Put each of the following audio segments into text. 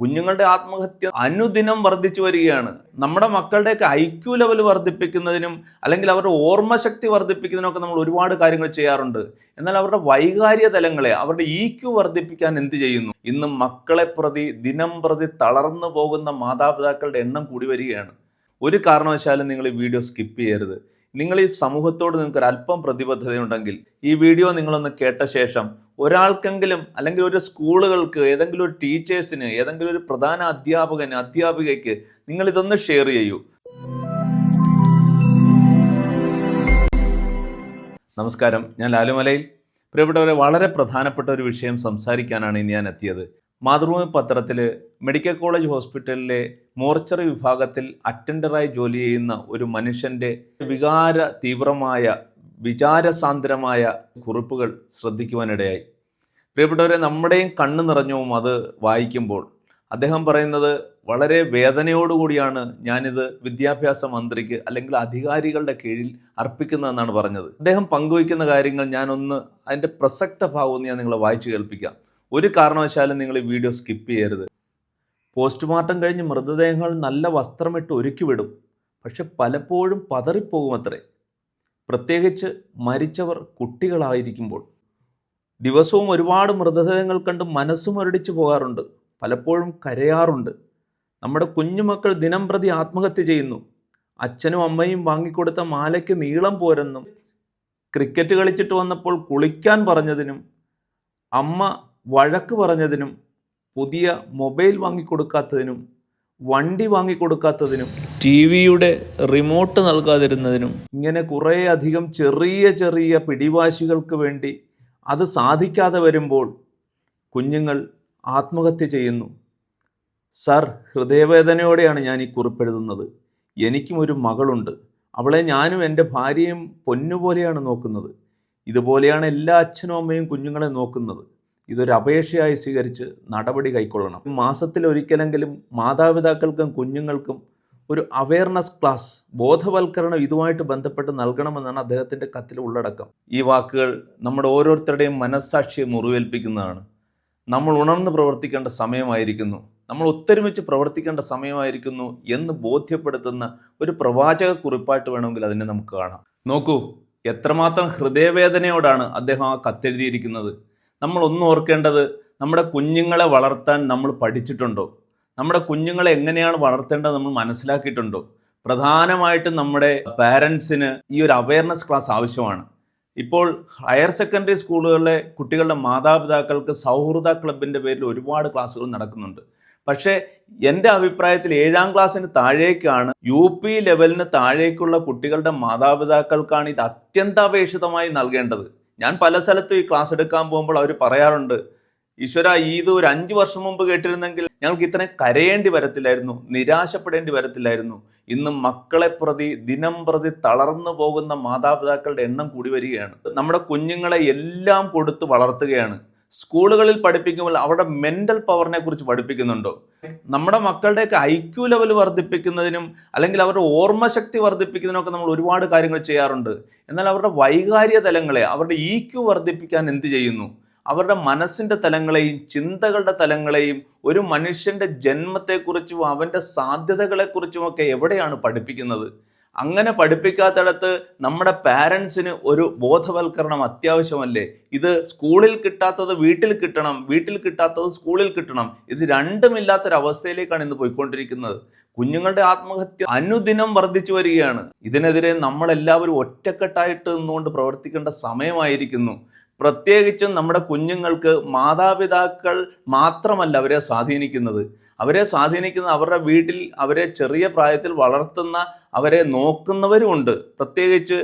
കുഞ്ഞുങ്ങളുടെ ആത്മഹത്യ അനുദിനം വർദ്ധിച്ചു വരികയാണ്. നമ്മുടെ മക്കളുടെയൊക്കെ ഐക്യു ലെവൽ വർദ്ധിപ്പിക്കുന്നതിനും അല്ലെങ്കിൽ അവരുടെ ഓർമ്മശക്തി വർദ്ധിപ്പിക്കുന്നതിനൊക്കെ നമ്മൾ ഒരുപാട് കാര്യങ്ങൾ ചെയ്യാറുണ്ട്. എന്നാൽ അവരുടെ വൈകാരിക തലങ്ങളെ അവരുടെ ഇ ക്യു വർദ്ധിപ്പിക്കാൻ എന്ത് ചെയ്യുന്നു? ഇന്ന് മക്കളെ പ്രതി ദിനം പ്രതി തളർന്നു പോകുന്ന മാതാപിതാക്കളുടെ എണ്ണം കൂടി വരികയാണ്. ഒരു കാരണവശാലും നിങ്ങൾ ഈ വീഡിയോ സ്കിപ്പ് ചെയ്യരുത്. നിങ്ങൾ ഈ സമൂഹത്തോട് നിങ്ങൾക്ക് ഒരു അല്പം പ്രതിബദ്ധതയുണ്ടെങ്കിൽ ഈ വീഡിയോ നിങ്ങളൊന്ന് കേട്ട ശേഷം ഒരാൾക്കെങ്കിലും അല്ലെങ്കിൽ ഒരു സ്കൂളുകൾക്ക് ഏതെങ്കിലും ഒരു ടീച്ചേഴ്സിന് ഏതെങ്കിലും ഒരു പ്രധാന അധ്യാപകന് അധ്യാപികയ്ക്ക് നിങ്ങൾ ഇതൊന്ന് ഷെയർ ചെയ്യൂ. നമസ്കാരം. ഞാൻ ലാലുമലയിൽ പ്രിയപ്പെട്ടവരെ വളരെ പ്രധാനപ്പെട്ട ഒരു വിഷയം സംസാരിക്കാനാണ് ഇനി ഞാൻ എത്തിയത്. മാതൃഭൂമി പത്രത്തിൽ മെഡിക്കൽ കോളേജ് ഹോസ്പിറ്റലിലെ മോർച്ചറി വിഭാഗത്തിൽ അറ്റൻഡറായി ജോലി ചെയ്യുന്ന ഒരു മനുഷ്യന്റെ വികാര തീവ്രമായ വിചാരസാന്ദ്രമായ കുറിപ്പുകൾ ശ്രദ്ധിക്കുവാനിടയായി. പ്രിയപ്പെട്ടവരെ നമ്മുടെയും കണ്ണു നിറഞ്ഞും അത് വായിക്കുമ്പോൾ അദ്ദേഹം പറയുന്നത് വളരെ വേദനയോടുകൂടിയാണ് ഞാനിത് വിദ്യാഭ്യാസ മന്ത്രിക്ക് അല്ലെങ്കിൽ അധികാരികളുടെ കീഴിൽ അർപ്പിക്കുന്നതെന്നാണ് പറഞ്ഞത്. അദ്ദേഹം പങ്കുവയ്ക്കുന്ന കാര്യങ്ങൾ ഞാനൊന്ന് അതിന്റെ പ്രസക്ത ഭാഗമൊന്ന് ഞാൻ നിങ്ങളെ വായിച്ചു കേൾപ്പിക്കാം. ഒരു കാരണവശാലും നിങ്ങൾ ഈ വീഡിയോ സ്കിപ്പ് ചെയ്യരുത്. പോസ്റ്റ്മോർട്ടം കഴിഞ്ഞ് മൃതദേഹങ്ങൾ നല്ല വസ്ത്രമിട്ട് ഒരുക്കി വിടും പക്ഷെ പലപ്പോഴും പതറിപ്പോകുമത്രേ. പ്രത്യേകിച്ച് മരിച്ചവർ കുട്ടികളായിരിക്കുമ്പോൾ. ദിവസവും ഒരുപാട് മൃതദേഹങ്ങൾ കണ്ട് മനസ്സും മുരടിച്ചു പോകാറുണ്ട്. പലപ്പോഴും കരയാറുണ്ട്. നമ്മുടെ കുഞ്ഞുമക്കൾ ദിനം പ്രതി ആത്മഹത്യ ചെയ്യുന്നു. അച്ഛനും അമ്മയും വാങ്ങിക്കൊടുത്ത മാലയ്ക്ക് നീളം പോരെന്നും ക്രിക്കറ്റ് കളിച്ചിട്ട് വന്നപ്പോൾ കുളിക്കാൻ പറഞ്ഞതിനും അമ്മ വഴക്ക് പറഞ്ഞതിനും പുതിയ മൊബൈൽ വാങ്ങിക്കൊടുക്കാത്തതിനും വണ്ടി വാങ്ങിക്കൊടുക്കാത്തതിനും ടി വിയുടെ റിമോട്ട് നൽകാതിരുന്നതിനും ഇങ്ങനെ കുറേ അധികം ചെറിയ ചെറിയ പിടിവാശികൾക്ക് വേണ്ടി അത് സാധിക്കാതെ വരുമ്പോൾ കുഞ്ഞുങ്ങൾ ആത്മഹത്യ ചെയ്യുന്നു. സർ ഹൃദയവേദനയോടെയാണ് ഞാൻ ഈ കുറിപ്പെഴുതുന്നത്. എനിക്കും ഒരു മകളുണ്ട്. അവളെ ഞാനും എന്റെ ഭാര്യയും പൊന്നുപോലെയാണ് നോക്കുന്നത്. ഇതുപോലെയാണ് എല്ലാ അച്ഛനും അമ്മയും കുഞ്ഞുങ്ങളെ നോക്കുന്നത്. ഇതൊരു അപേക്ഷയായി സ്വീകരിച്ച് നടപടി കൈക്കൊള്ളണം. മാസത്തിൽ ഒരിക്കലെങ്കിലും മാതാപിതാക്കൾക്കും കുഞ്ഞുങ്ങൾക്കും ഒരു അവയർനെസ് ക്ലാസ് ബോധവൽക്കരണം ഇതുമായിട്ട് ബന്ധപ്പെട്ട് നൽകണമെന്നാണ് അദ്ദേഹത്തിന്റെ കത്തിൽ ഉള്ളടക്കം. ഈ വാക്കുകൾ നമ്മുടെ ഓരോരുത്തരുടെയും മനസ്സാക്ഷിയെ മുറിവേൽപ്പിക്കുന്നതാണ്. നമ്മൾ ഉണർന്ന് പ്രവർത്തിക്കേണ്ട സമയമായിരിക്കുന്നു. നമ്മൾ ഒത്തൊരുമിച്ച് പ്രവർത്തിക്കേണ്ട സമയമായിരിക്കുന്നു എന്ന് ബോധ്യപ്പെടുത്തുന്ന ഒരു പ്രവാചക കുറിപ്പായിട്ട് വേണമെങ്കിൽ അതിനെ നമുക്ക് കാണാം. നോക്കൂ എത്രമാത്രം ഹൃദയവേദനയോടാണ് അദ്ദേഹം ആ കത്തെഴുതിയിരിക്കുന്നത്. നമ്മൾ ഒന്നും ഓർക്കേണ്ടത് നമ്മുടെ കുഞ്ഞുങ്ങളെ വളർത്താൻ നമ്മൾ പഠിച്ചിട്ടുണ്ടോ? നമ്മുടെ കുഞ്ഞുങ്ങളെ എങ്ങനെയാണ് വളർത്തേണ്ടത് നമ്മൾ മനസ്സിലാക്കിയിട്ടുണ്ടോ? പ്രധാനമായിട്ടും നമ്മുടെ പാരൻസിന് ഈ ഒരു അവയർനെസ് ക്ലാസ് ആവശ്യമാണ്. ഇപ്പോൾ ഹയർ സെക്കൻഡറി സ്കൂളുകളിലെ കുട്ടികളുടെ മാതാപിതാക്കൾക്ക് സൗഹൃദ ക്ലബിന്റെ പേരിൽ ഒരുപാട് ക്ലാസ്സുകൾ നടക്കുന്നുണ്ട്. പക്ഷേ എന്റെ അഭിപ്രായത്തിൽ ഏഴാം ക്ലാസ്സിന് താഴേക്കാണ് യു പി ലെവലിന് താഴേക്കുള്ള കുട്ടികളുടെ മാതാപിതാക്കൾക്കാണ് ഇത് അത്യന്താപേക്ഷിതമായി നൽകേണ്ടത്. ഞാൻ പല സ്ഥലത്തും ഈ ക്ലാസ് എടുക്കാൻ പോകുമ്പോൾ അവർ പറയാറുണ്ട് ഈശ്വര ഇത് ഒരു അഞ്ച് വർഷം മുമ്പ് കേട്ടിരുന്നെങ്കിൽ ഞങ്ങൾക്ക് ഇത്രയും കരയേണ്ടി വരത്തില്ലായിരുന്നു നിരാശപ്പെടേണ്ടി വരത്തില്ലായിരുന്നു. ഇന്ന് മക്കളെ പ്രതി ദിനം പ്രതി തളർന്നു പോകുന്ന മാതാപിതാക്കളുടെ എണ്ണം കൂടി വരികയാണ്. നമ്മുടെ കുഞ്ഞുങ്ങളെ എല്ലാം കൊടുത്ത് വളർത്തുകയാണ്. സ്കൂളുകളിൽ പഠിപ്പിക്കുമ്പോൾ അവിടെ മെന്റൽ പവറിനെ കുറിച്ച് പഠിപ്പിക്കുന്നുണ്ടോ? നമ്മുടെ മക്കളുടെയൊക്കെ ഐക്യു ലെവൽ വർദ്ധിപ്പിക്കുന്നതിനും അല്ലെങ്കിൽ അവരുടെ ഓർമ്മശക്തി വർദ്ധിപ്പിക്കുന്നതിനൊക്കെ നമ്മൾ ഒരുപാട് കാര്യങ്ങൾ ചെയ്യാറുണ്ട്. എന്നാൽ അവരുടെ വൈകാരിക തലങ്ങളെ അവരുടെ ഇ ക്യു വർദ്ധിപ്പിക്കാൻ എന്ത് ചെയ്യുന്നു? അവരുടെ മനസ്സിന്റെ തലങ്ങളെയും ചിന്തകളുടെ തലങ്ങളെയും ഒരു മനുഷ്യന്റെ ജന്മത്തെക്കുറിച്ചും അവന്റെ സാധ്യതകളെക്കുറിച്ചുമൊക്കെ എവിടെയാണ് പഠിപ്പിക്കുന്നത്? അങ്ങനെ പഠിപ്പിക്കാത്തിടത്ത് നമ്മുടെ പാരൻസിന് ഒരു ബോധവൽക്കരണം അത്യാവശ്യമല്ലേ? ഇത് സ്കൂളിൽ കിട്ടാത്തത് വീട്ടിൽ കിട്ടണം വീട്ടിൽ കിട്ടാത്തത് സ്കൂളിൽ കിട്ടണം ഇത് രണ്ടുമില്ലാത്തൊരവസ്ഥയിലേക്കാണ് ഇന്ന് പോയിക്കൊണ്ടിരിക്കുന്നത്. കുഞ്ഞുങ്ങളുടെ ആത്മഹത്യ അനുദിനം വർദ്ധിച്ചു വരികയാണ്. ഇതിനെതിരെ നമ്മളെല്ലാവരും ഒറ്റക്കെട്ടായിട്ട് നിന്നുകൊണ്ട് പ്രവർത്തിക്കേണ്ട സമയമായിരിക്കുന്നു. പ്രത്യേകിച്ചും നമ്മുടെ കുഞ്ഞുങ്ങൾക്ക് മാതാപിതാക്കൾ മാത്രമല്ല അവരെ സ്വാധീനിക്കുന്നത്. അവരെ സ്വാധീനിക്കുന്ന അവരുടെ വീട്ടിൽ അവരെ ചെറിയ പ്രായത്തിൽ വളർത്തുന്ന അവരെ നോക്കുന്നവരുമുണ്ട്. പ്രത്യേകിച്ച്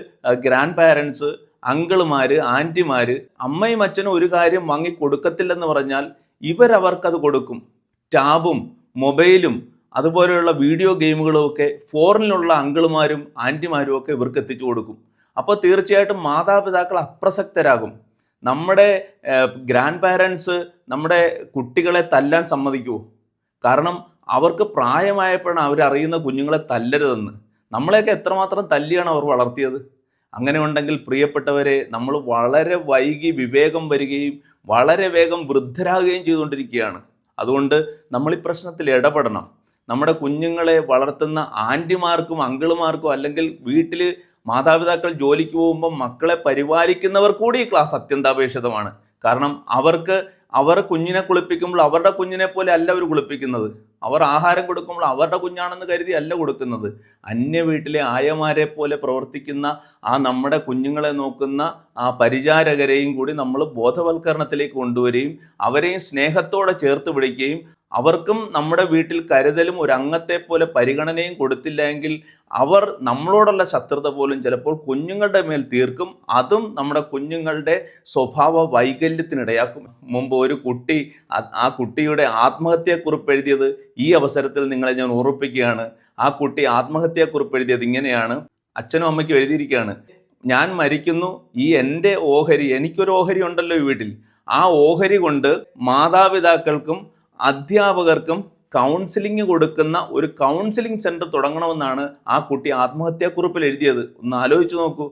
ഗ്രാൻഡ് പാരൻസ് അങ്കിളുമാർ ആന്റിമാർ അമ്മയും അച്ഛനും ഒരു കാര്യം വാങ്ങി കൊടുക്കത്തില്ലെന്ന് പറഞ്ഞാൽ ഇവരവർക്കത് കൊടുക്കും. ടാബും മൊബൈലും അതുപോലെയുള്ള വീഡിയോ ഗെയിമുകളും ഒക്കെ ഫോറിനിലുള്ള അങ്കിളുമാരും ആന്റിമാരും ഒക്കെ ഇവർക്ക് എത്തിച്ചു കൊടുക്കും. അപ്പോൾ തീർച്ചയായിട്ടും മാതാപിതാക്കൾ അപ്രസക്തരാകും. നമ്മുടെ ഗ്രാൻഡ് പാരൻസ് നമ്മുടെ കുട്ടികളെ തല്ലാൻ സമ്മതിക്കുമോ കാരണം അവർക്ക് പ്രായമായപ്പോഴാണ് അവരറിയുന്ന കുഞ്ഞുങ്ങളെ തല്ലരുതെന്ന്. നമ്മളെയൊക്കെ എത്രമാത്രം തല്ലിയാണ് അവർ വളർത്തിയത്. അങ്ങനെ ഉണ്ടെങ്കിൽ പ്രിയപ്പെട്ടവരെ നമ്മൾ വളരെ വൈകി വിവേകം വരികയും വളരെ വേഗം വൃദ്ധരാകുകയും ചെയ്തുകൊണ്ടിരിക്കുകയാണ്. അതുകൊണ്ട് നമ്മൾ ഈ പ്രശ്നത്തിൽ ഇടപെടണം. നമ്മുടെ കുഞ്ഞുങ്ങളെ വളർത്തുന്ന ആന്റിമാർക്കും അങ്കിളുമാർക്കും അല്ലെങ്കിൽ വീട്ടിൽ മാതാപിതാക്കൾ ജോലിക്ക് പോകുമ്പോൾ മക്കളെ പരിപാലിക്കുന്നവർ കൂടി ഈ ക്ലാസ് അത്യന്താപേക്ഷിതമാണ്. കാരണം അവർക്ക് അവർ കുഞ്ഞിനെ കുളിപ്പിക്കുമ്പോൾ അവരുടെ കുഞ്ഞിനെ പോലെ അല്ല അവർ കുളിപ്പിക്കുന്നത്. അവർ ആഹാരം കൊടുക്കുമ്പോൾ അവരുടെ കുഞ്ഞാണെന്ന് കരുതി അല്ല കൊടുക്കുന്നത്. അന്യ വീട്ടിലെ ആയമാരെ പോലെ പ്രവർത്തിക്കുന്ന ആ നമ്മുടെ കുഞ്ഞുങ്ങളെ നോക്കുന്ന ആ പരിചാരകരെയും കൂടി നമ്മൾ ബോധവൽക്കരണത്തിലേക്ക് കൊണ്ടുവരികയും അവരെയും സ്നേഹത്തോടെ ചേർത്ത് പിടിക്കുകയും അവർക്കും നമ്മുടെ വീട്ടിൽ കരുതലും ഒരു അംഗത്തെ പോലെ പരിഗണനയും കൊടുത്തില്ല എങ്കിൽ അവർ നമ്മളോടുള്ള ശത്രുത പോലും ചിലപ്പോൾ കുഞ്ഞുങ്ങളുടെ മേൽ തീർക്കും. അതും നമ്മുടെ കുഞ്ഞുങ്ങളുടെ സ്വഭാവ വൈകല്യത്തിനിടയാക്കും. മുമ്പ് ഒരു കുട്ടി ആ- കുട്ടിയുടെ ആത്മഹത്യാക്കുറിപ്പ് എഴുതിയത് ഈ അവസരത്തിൽ നിങ്ങളെ ഞാൻ ഓർപ്പിക്കുകയാണ് ആ കുട്ടി ആത്മഹത്യാക്കുറിപ്പ് എഴുതിയത് ഇങ്ങനെയാണ്. അച്ഛനും അമ്മയ്ക്കും എഴുതിയിരിക്കുകയാണ്. ഞാൻ മരിക്കുന്നു. ഈ എന്റെ ഓഹരി എനിക്കൊരു ഓഹരി ഉണ്ടല്ലോ ഈ വീട്ടിൽ. ആ ഓഹരി കൊണ്ട് മാതാപിതാക്കൾക്കും അധ്യാപകർക്കും കൗൺസിലിംഗ് കൊടുക്കുന്ന ഒരു കൗൺസിലിംഗ് സെന്റർ തുടങ്ങണമെന്നാണ് ആ കുട്ടി ആത്മഹത്യാക്കുറിപ്പിൽ എഴുതിയത്. ഒന്ന് ആലോചിച്ച് നോക്കൂ.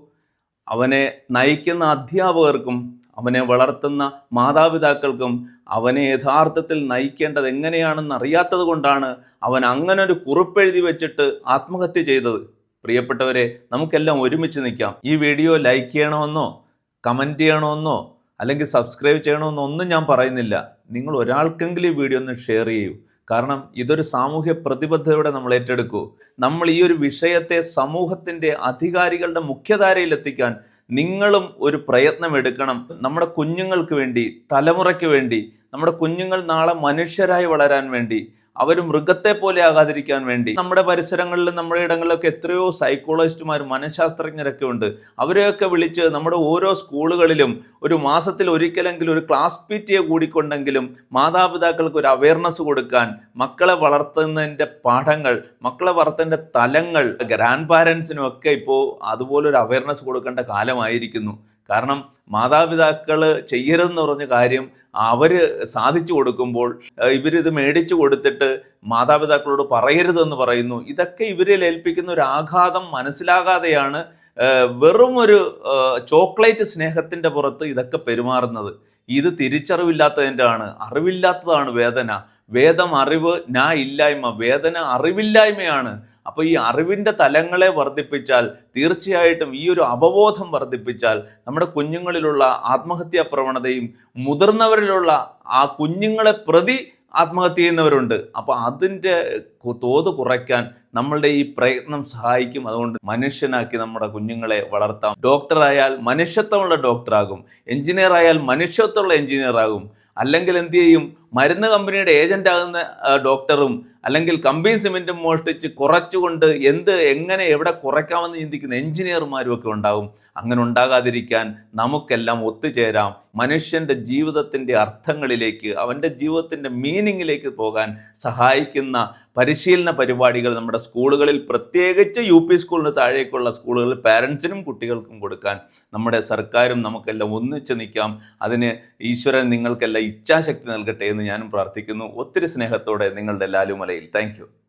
അവനെ നയിക്കുന്ന അധ്യാപകർക്കും അവനെ വളർത്തുന്ന മാതാപിതാക്കൾക്കും അവനെ യഥാർത്ഥത്തിൽ നയിക്കേണ്ടത് എങ്ങനെയാണെന്ന് അറിയാത്തത് കൊണ്ടാണ് അവൻ അങ്ങനെ ഒരു കുറിപ്പെഴുതി വെച്ചിട്ട് ആത്മഹത്യ ചെയ്തത്. പ്രിയപ്പെട്ടവരെ നമുക്കെല്ലാം ഒരുമിച്ച് നിൽക്കാം. ഈ വീഡിയോ ലൈക്ക് ചെയ്യണമെന്നോ കമന്റ് ചെയ്യണമെന്നോ അല്ലെങ്കിൽ സബ്സ്ക്രൈബ് ചെയ്യണമെന്നൊന്നും ഞാൻ പറയുന്നില്ല. നിങ്ങൾ ഒരാൾക്കെങ്കിലും ഈ വീഡിയോ ഒന്ന് ഷെയർ ചെയ്യൂ. കാരണം ഇതൊരു സാമൂഹ്യ പ്രതിബദ്ധതയോടെ നമ്മൾ ഏറ്റെടുക്കൂ. നമ്മൾ ഈ ഒരു വിഷയത്തെ സമൂഹത്തിന്റെ അധികാരികളുടെ മുഖ്യധാരയിൽ എത്തിക്കാൻ നിങ്ങളും ഒരു പ്രയത്നം എടുക്കണം. നമ്മുടെ കുഞ്ഞുങ്ങൾക്ക് വേണ്ടി തലമുറയ്ക്ക് വേണ്ടി നമ്മുടെ കുഞ്ഞുങ്ങൾ നാളെ മനുഷ്യരായി വളരാൻ വേണ്ടി അവർ മൃഗത്തെ പോലെ ആകാതിരിക്കാൻ വേണ്ടി. നമ്മുടെ പരിസരങ്ങളിലും നമ്മുടെ ഇടങ്ങളിലൊക്കെ എത്രയോ സൈക്കോളജിസ്റ്റുമാർ മനഃശാസ്ത്രജ്ഞരൊക്കെ ഉണ്ട്. അവരെയൊക്കെ വിളിച്ച് നമ്മുടെ ഓരോ സ്കൂളുകളിലും ഒരു മാസത്തിൽ ഒരിക്കലെങ്കിലും ഒരു ക്ലാസ് പി ടി എ കൂടിക്കൊണ്ടെങ്കിലും മാതാപിതാക്കൾക്ക് ഒരു അവയർനെസ് കൊടുക്കാൻ മക്കളെ വളർത്തുന്നതിന്റെ പാഠങ്ങൾ മക്കളെ വളർത്തേണ്ട തലങ്ങൾ ഗ്രാൻഡ് പാരൻസിനും ഒക്കെ ഇപ്പോൾ അതുപോലൊരു അവയർനെസ് കൊടുക്കേണ്ട കാലമായിരിക്കുന്നു. കാരണം മാതാപിതാക്കൾ ചെയ്യരുതെന്ന് പറഞ്ഞ കാര്യം അവർ സാധിച്ചു കൊടുക്കുമ്പോൾ ഇവരിത് മേടിച്ചു കൊടുത്തിട്ട് മാതാപിതാക്കളോട് പറയരുതെന്ന് പറയുന്നു. ഇതൊക്കെ ഇവരെ ഏൽപ്പിക്കുന്ന ഒരു ആഘാതം മനസ്സിലാകാതെയാണ് വെറുമൊരു ചോക്ലേറ്റ് സ്നേഹത്തിന്റെ പുറത്ത് ഇതൊക്കെ പെരുമാറുന്നത്. ഇത് തിരിച്ചറിവില്ലാത്തതിന്റെ ആണ് അറിവില്ലാത്തതാണ് വേദന. വേദം അറിവ് ഞാ ഇല്ലായ്മ. വേദന അറിവില്ലായ്മയാണ്. അപ്പോൾ ഈ അറിവിന്റെ തലങ്ങളെ വർദ്ധിപ്പിച്ചാൽ തീർച്ചയായിട്ടും ഈ ഒരു അവബോധം വർദ്ധിപ്പിച്ചാൽ നമ്മുടെ കുഞ്ഞുങ്ങളിലുള്ള ആത്മഹത്യാ പ്രവണതയും മുതിർന്നവരിലുള്ള ആ കുഞ്ഞുങ്ങളെ പ്രതി ആത്മഹത്യ ചെയ്യുന്നവരുണ്ട്. അപ്പോൾ അതിന്റെ തോത് കുറയ്ക്കാൻ നമ്മളുടെ ഈ പ്രയത്നം സഹായിക്കും. അതുകൊണ്ട് മനുഷ്യനാക്കി നമ്മുടെ കുഞ്ഞുങ്ങളെ വളർത്താം. ഡോക്ടറായാൽ മനുഷ്യത്വമുള്ള ഡോക്ടറാകും എഞ്ചിനീയർ ആയാൽ മനുഷ്യത്വമുള്ള എഞ്ചിനീയർ ആകും. അല്ലെങ്കിൽ എന്ത് ചെയ്യും? മരുന്ന് കമ്പനിയുടെ ഏജന്റ് ആകുന്ന ഡോക്ടറും അല്ലെങ്കിൽ കമ്പനി സിമെന്റും മോഷ്ടിച്ച് കുറച്ചുകൊണ്ട് എന്ത് എങ്ങനെ എവിടെ കുറയ്ക്കാമെന്ന് ചിന്തിക്കുന്ന എഞ്ചിനീയർമാരും ഒക്കെ ഉണ്ടാകും അങ്ങനെ ഉണ്ടാകാതിരിക്കാൻ നമുക്കെല്ലാം ഒത്തുചേരാം. മനുഷ്യന്റെ ജീവിതത്തിന്റെ അർത്ഥങ്ങളിലേക്ക് അവന്റെ ജീവിതത്തിന്റെ മീനിങ്ങിലേക്ക് പോകാൻ സഹായിക്കുന്ന പരിശീലന പരിപാടികൾ നമ്മുടെ സ്കൂളുകളിൽ പ്രത്യേകിച്ച് യു പി സ്കൂളിന് താഴേക്കുള്ള സ്കൂളുകളിൽ പാരൻസിനും കുട്ടികൾക്കും കൊടുക്കാൻ നമ്മുടെ സർക്കാരും നമുക്കെല്ലാം ഒന്നിച്ച് നിൽക്കാം. അതിന് ഈശ്വരൻ നിങ്ങൾക്കെല്ലാം ഇച്ഛാശക്തി നൽകട്ടെ എന്ന് ഞാനും പ്രാർത്ഥിക്കുന്നു. ഒത്തിരി സ്നേഹത്തോടെ നിങ്ങളുടെ ലാലുമലയിൽ. താങ്ക്